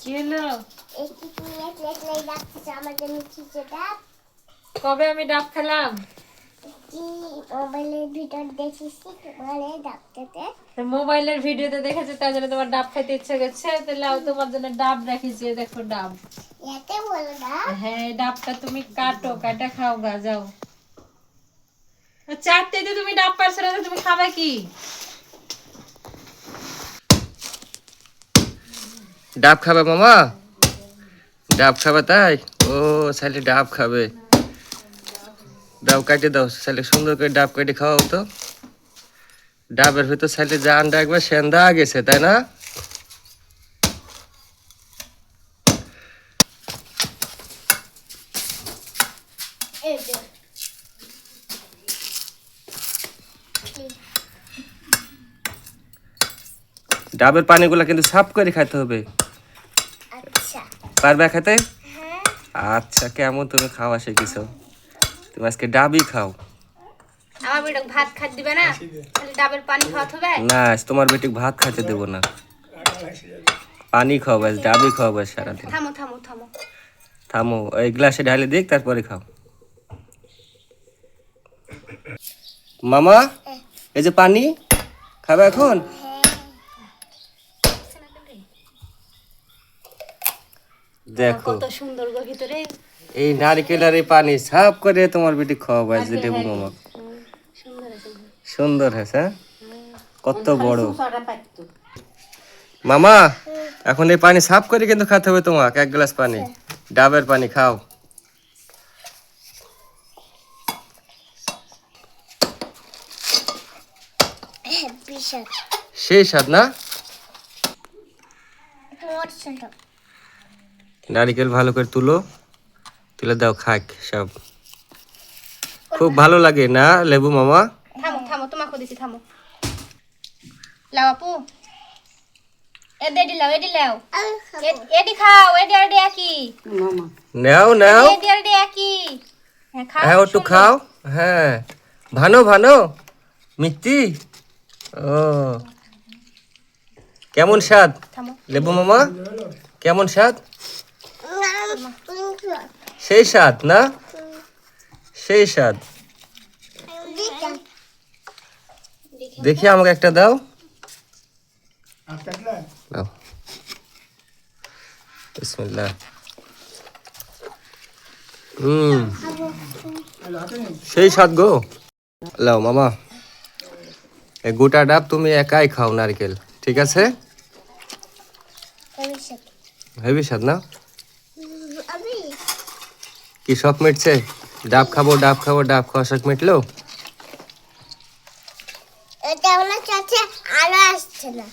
কি কবে আমি ডাব খেলাম? মোবাইলের ভিডিওতে দেখেছে তাই জন্য তোমার ডাব খাইতে ইচ্ছে করছে। তাহলে তোমার জন্য ডাব রাখিছি দেখো ডাব। হ্যাঁ ডাবটা তুমি কাটো, কাটা খাও গা যাও চারটে তুমি ডাব পারছ না তুমি খাবে কি? ডাব খাবে মামা? ডাব খাবে তাই? ও সাইলে ডাব খাবে। ডাব কাটে দাও সাইলে সুন্দর করে ডাব কেটে খাওয়াও তো। ডাবের ভিতর সাইলে জান ডাকবে সেন্দা গেছে তাই না? ডাবের পানিগুলো কিন্তু সাফ করে খাইতে হবে। পারবে খেতে হ্যাঁ। আচ্ছা কেমন তুমি খাওয়া শিখিছো? তুমি আজকে ডাবই খাও। আমার বেটা ভাত খাত দিবে না? খালি ডাবের পানি খাওয়াতে হবে না তোমার বেটি ভাত খাইতে দেবো না। পানি খাওয়াবে আজ ডাবই খাওয়াবে সারাদিন। থামো থামো থামো। থামো এই গ্লাসে ঢালে দিক তারপরে খাও। মামা এই যে পানি খাবে এখন? দেখো। কত সুন্দর গো ভিতরে। এই নারকেল আর এই পানি সাফ করে তোমার বেটি খাওয়াবে আজ দেবো মামা। সুন্দর হয়েছে হ্যাঁ? কত বড়। মামা এখন এই পানি সাফ করে কিন্তু খেতে হবে তোমাকে এক গ্লাস পানি। ডাবের পানি খাও। সেই স্বাদ না? নারিকেল ভালো করে তুলো। তুলে দাও খাক সব। খুব ভালো লাগে না লেবু মামা? থামো থামো তোমাকে দিছি থামো। লাও আপু। লাও লাও। খাও আর নাও নাও। আর হ্যাঁ খাও হ্যাঁ একটু খাও। হ্যাঁ। ভানো ভানো। মিষ্টি? ও। কেমন স্বাদ? লেবু মামা? কেমন স্বাদ। সেই স্বাদ না? সেই স্বাদ। দেখি আমাকে একটা দাও। দাও। বিসমিল্লাহ। হুম। সেই স্বাদ গো। লাও মামা। এই গোটা ডাব তুমি একাই খাও নারকেল ঠিক আছে। হেভি স্বাদ। না? কি সব মিটছে? ডাব খাব ডাব খাব, ডাব খাওয়া শখ মিটলো? এটা মনে হচ্ছে আলো আসছে না।